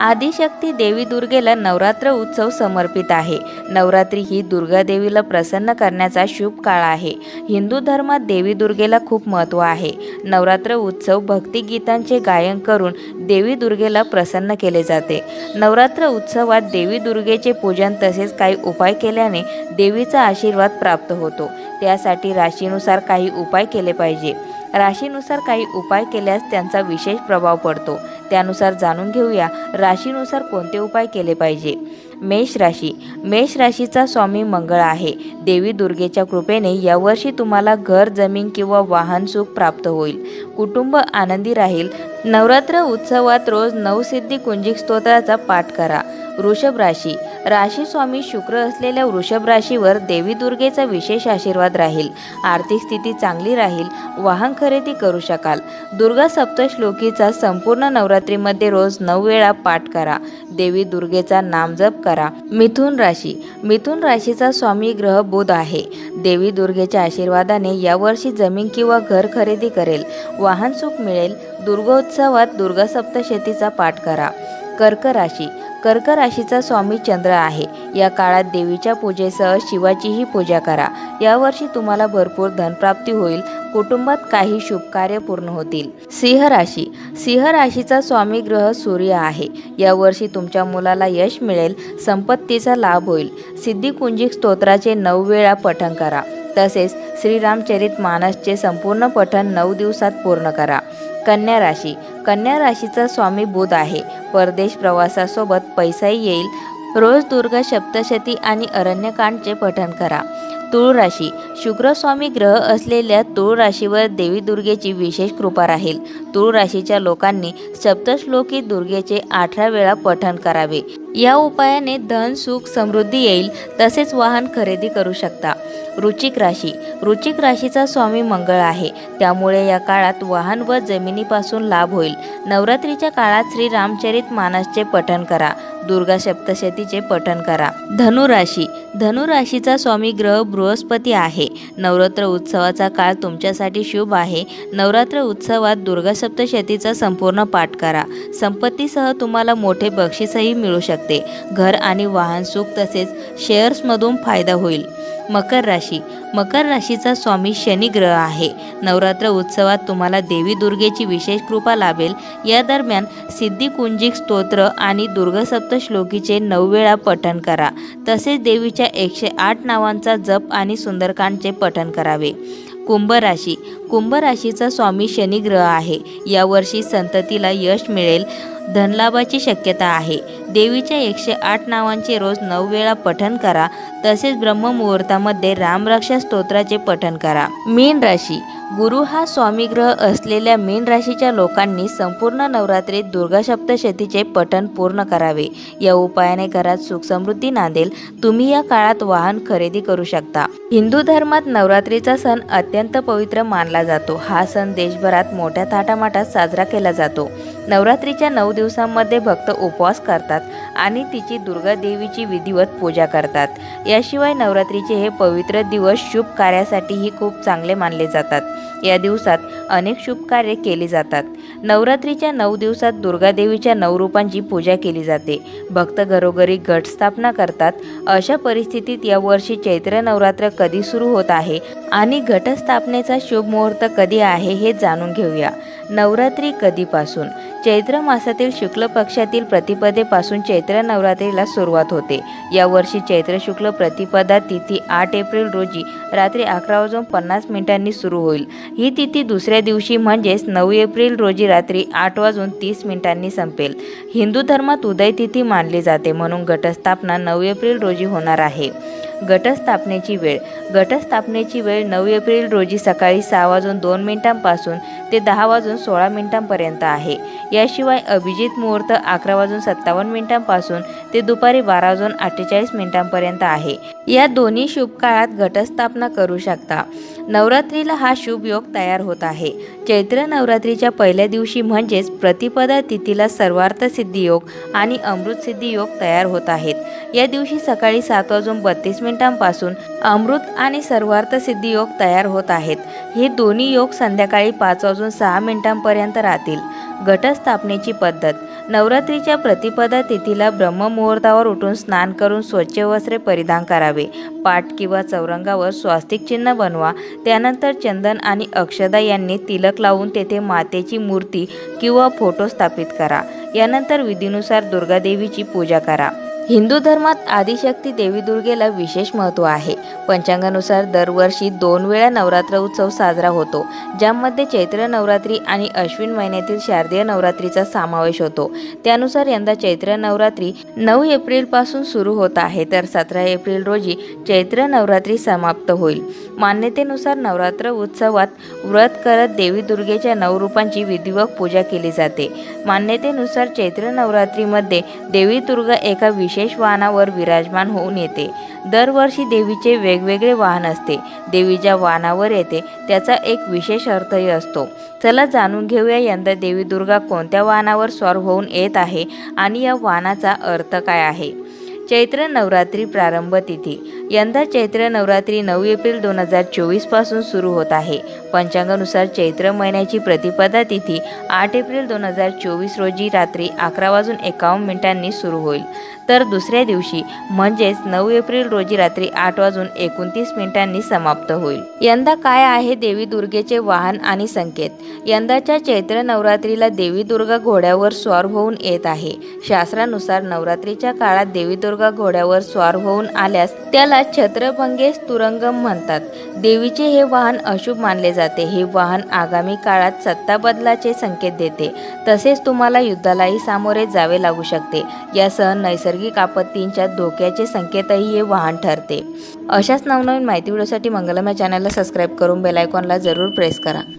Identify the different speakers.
Speaker 1: आदिशक्ती देवी दुर्गेला नवरात्र उत्सव समर्पित आहे. नवरात्री ही दुर्गा देवीला प्रसन्न करण्याचा शुभ काळ आहे. हिंदू धर्मात देवी दुर्गेला खूप महत्त्व आहे. नवरात्र उत्सव भक्तिगीतांचे गायन करून देवी दुर्गेला प्रसन्न केले जाते. नवरात्र उत्सवात देवी दुर्गेचे पूजन तसेच काही उपाय केल्याने देवीचा आशीर्वाद प्राप्त होतो. त्यासाठी राशीनुसार काही उपाय केले पाहिजे. राशीनुसार काही उपाय केल्यास त्यांचा विशेष प्रभाव पडतो. त्यानुसार जाणून घेऊया राशीनुसार कोणते उपाय केले पाहिजे. मेष राशी. मेष राशीचा स्वामी मंगळ आहे. देवी दुर्गेच्या कृपेने यावर्षी तुम्हाला घर जमीन किंवा वाहन सुख प्राप्त होईल. कुटुंब आनंदी राहील. नवरात्र उत्सवात रोज नवसिद्धी कुंजिक स्तोत्राचा पाठ करा. वृषभ राशी. राशी स्वामी शुक्र असलेल्या वृषभ राशीवर देवी दुर्गेचा विशेष आशीर्वाद राहील. आर्थिक स्थिती चांगली राहील. वाहन खरेदी करू शकाल. दुर्गा सप्तश्लोकीचा संपूर्ण नवरात्रीमध्ये रोज नऊ वेळा पाठ करा. देवी दुर्गेचा नामजप करा. करा. मिथुन राशी. मिथुन राशीचा स्वामी ग्रह बुध आहे. देवी दुर्गेच्या आशीर्वादाने यावर्षी जमीन किंवा घर खरेदी करेल. वाहन सुख मिळेल. दुर्गोत्सवात दुर्गा सप्तशतीचा पाठ करा. कर्क राशी. कर्क राशीचा स्वामी चंद्र आहे. या काळात देवीच्या पूजेसह शिवाचीही पूजा करा. यावर्षी तुम्हाला भरपूर धनप्राप्ती होईल. कुटुंबात काही शुभ कार्य पूर्ण होतील. सिंह राशी. सिंह राशीचा स्वामी ग्रह सूर्य आहे. यावर्षी तुमच्या मुलाला यश मिळेल संपत्तीचा लाभ होईल. सिद्धिकुंजिक स्तोत्राचे नऊ वेळा पठण करा. तसेच श्रीरामचरित मानसचे संपूर्ण पठण नऊ दिवसात पूर्ण करा. कन्या राशी. कन्या राशीचा स्वामी बुध आहे. परदेश प्रवासासोबत पैसाही येईल. रोज दुर्गा सप्तशती आणि अरण्यकांडचे पठण करा. तुळ राशी. शुक्रस्वामी ग्रह असलेल्या तुळ राशीवर देवी दुर्गेची विशेष कृपा राहील. तुळ राशीच्या लोकांनी सप्तश्लोकी दुर्गेचे अठरा वेळा पठण करावे. या उपायाने धन सुख समृद्धी येईल तसेच वाहन खरेदी करू शकता. रुचिक राशी. रुचिक राशीचा स्वामी मंगळ आहे. त्यामुळे या काळात वाहन व जमिनीपासून लाभ होईल. नवरात्रीच्या काळात श्री रामचरित मानसचे पठण करा. दुर्गा सप्तशतीचे पठण करा. धनुराशी धनुराशीचा स्वामी ग्रह बृहस्पती आहे. नवरात्र उत्सवाचा काळ तुमच्यासाठी शुभ आहे. नवरात्र उत्सवात दुर्गा सप्तशतीचा संपूर्ण पाठ करा. संपत्तीसह तुम्हाला मोठे बक्षीसही मिळू शकते. घर आणि वाहन सुख तसेच शेअर्समधून फायदा होईल. मकर राशी. मकर राशीचा स्वामी शनी ग्रह आहे. नवरात्र उत्सवात तुम्हाला देवी दुर्गेची विशेष कृपा लाभेल. या दरम्यान सिद्धिकुंजिक स्तोत्र आणि दुर्गसप्तश्लोकीचे नऊ वेळा पठण करा. तसेच देवीच्या एकशे आठ नावांचा जप आणि सुंदरकांडचे पठण करावे. कुंभ राशी. कुंभ राशीचा स्वामी शनी ग्रह आहे यावर्षी संततीला यश मिळेल. धनलाभाची शक्यता आहे. देवीच्या एकशे आठ नावांचे रोज नऊ वेळा पठण करा. तसेच ब्रह्ममुहूर्तामध्ये रामरक्षा स्तोत्राचे पठण करा. मीन राशी. गुरु हा स्वामी ग्रह असलेल्या मीन राशीच्या लोकांनी संपूर्ण नवरात्रीत दुर्गा सप्तशतीचे पठण पूर्ण करावे. या उपायाने घरात सुख समृद्धी नांदेल. तुम्ही या काळात वाहन खरेदी करू शकता. हिंदू धर्मात नवरात्रीचा सण अत्यंत पवित्र मानला जातो. हा सण देशभरात मोठ्या थाटामाटात साजरा केला जातो. नवरात्रीच्या नऊ दिवसांमध्ये भक्त उपवास करतात आणि तिची दुर्गा देवीची विधिवत पूजा करतात. याशिवाय नवरात्रीचे हे पवित्र दिवस शुभ कार्यासाठीही खूप चांगले मानले जातात. या दिवसात अनेक शुभ कार्य केली जातात. नवरात्रीच्या नऊ दिवसात दुर्गा देवीच्या नऊ रूपांची पूजा केली जाते. भक्त घरोघरी घट स्थापना करतात. अशा परिस्थितीत यावर्षी चैत्र नवरात्र कधी सुरू होत आहे आणि घटस्थापनेचा शुभ मुहूर्त कधी आहे हे जाणून घेऊया. नवरात्री कधीपासून? चैत्र मासातील शुक्ल पक्षातील प्रतिपदेपासून चैत्र नवरात्रीला सुरुवात होते. यावर्षी चैत्र शुक्ल प्रतिपदा तिथी आठ एप्रिल रोजी रात्री अकरा वाजून पन्नास मिनिटांनी सुरू होईल. ही तिथी दुसऱ्या दिवशी म्हणजेच नऊ एप्रिल रोजी रात्री आठ वाजून तीस मिनिटांनी संपेल. हिंदू धर्मात उदय तिथी मानली जाते म्हणून घटस्थापना नऊ एप्रिल रोजी होणार आहे. गटस्थापनेची वेळ. गटस्थापनेची वेळ नऊ एप्रिल रोजी सकाळी सहा वाजून दोन मिनिटांपासून ते दहा वाजून सोळा मिनिटांपर्यंत आहे. याशिवाय अभिजित मुहूर्त अकरा वाजून सत्तावन्न मिनिटांपासून ते दुपारी बारा वाजून अठ्ठेचाळीस मिनिटांपर्यंत आहे. या दोन्ही शुभ काळात घटस्थापना करू शकता. नवरात्रीला हा शुभ योग तयार होत आहे. चैत्र नवरात्रीच्या पहिल्या दिवशी म्हणजेच प्रतिपदा तिथीला सर्वार्थ सिद्धी योग आणि अमृत सिद्धी योग तयार होत आहेत. या दिवशी सकाळी सात वाजून बत्तीस मिनिटांपासून अमृत आणि सर्वार्थ सिद्धी योग तयार होत आहेत. हे दोन्ही योग संध्याकाळी पाच वाजून सहा मिनिटांपर्यंत राहतील. घटस्थापनेची पद्धत. नवरात्रीच्या प्रतिपदा तिथीला ब्रह्ममुहूर्तावर उठून स्नान करून स्वच्छ वस्त्रे परिधान करावे. पाठ किंवा चौरंगावर स्वास्तिक चिन्ह बनवा. त्यानंतर चंदन आणि अक्षदा यांनी तिलक लावून तेथे मातेची मूर्ती किंवा फोटो स्थापित करा. यानंतर विधीनुसार दुर्गादेवीची पूजा करा. हिंदू धर्मात आदिशक्ती देवी दुर्गेला विशेष महत्त्व आहे. पंचांगानुसार दरवर्षी दोन वेळा नवरात्र उत्सव साजरा होतो ज्यामध्ये चैत्र नवरात्री आणि अश्विन महिन्यातील शारदीय नवरात्रीचा समावेश होतो. त्यानुसार यंदा चैत्र नवरात्री नऊ एप्रिलपासून सुरू होत आहे तर सतरा एप्रिल रोजी चैत्र नवरात्री समाप्त होईल. मान्यतेनुसार नवरात्र उत्सवात व्रत करत देवी दुर्गेच्या नऊ रूपांची विधिवत पूजा केली जाते. मान्यतेनुसार चैत्र नवरात्रीमध्ये देवी दुर्गा एका विशेष वाहनावर विराजमान होऊन येते. दरवर्षी देवीचे वेगवेगळे वाहन असते. देवी ज्या वाहनावर येते त्याचा एक विशेष अर्थही असतो. चला जाणून घेऊया यंदा देवी दुर्गा कोणत्या वाहनावर स्वार होऊन येत आहे आणि या वाहनाचा अर्थ काय आहे. चैत्र नवरात्री प्रारंभ तिथी. यंदा चैत्र नवरात्री नऊ एप्रिल दोन हजार चोवीसपासून सुरू होत आहे. पंचांगानुसार चैत्र महिन्याची प्रतिपदा तिथी आठ एप्रिल दोन हजार चोवीस रोजी रात्री अकरा वाजून एकावन्न मिनिटांनी सुरू होईल. तर दुसऱ्या दिवशी म्हणजेच नऊ एप्रिल रोजी रात्री आठ वाजून एकोणतीस मिनिटांनी समाप्त होईल. यंदा काय आहे देवी दुर्गेचे वाहन आणि संकेत? यंदाच्या चैत्र नवरात्रीला देवी दुर्गा घोड्यावर स्वार होऊन येत आहे. शास्त्रानुसार नवरात्रीच्या काळात देवी दुर्गा घोड्यावर स्वार होऊन आल्यास त्याला छत्रभंगे तुरंगम म्हणतात. देवीचे हे वाहन अशुभ मानले जाते. हे वाहन आगामी काळात सत्ता बदलाचे संकेत देते. तसेच तुम्हाला युद्धालाही सामोरे जावे लागू शकते. यासह नैसर्गिक नैसर्गिक आपत्तींच्या धोक्याचे संकेतही हे वाहन ठरते. अशाच नवनवीन माहिती व्हिडिओसाठी मंगलमय चॅनलला सबस्क्राईब करून बेलायकॉनला जरूर प्रेस करा.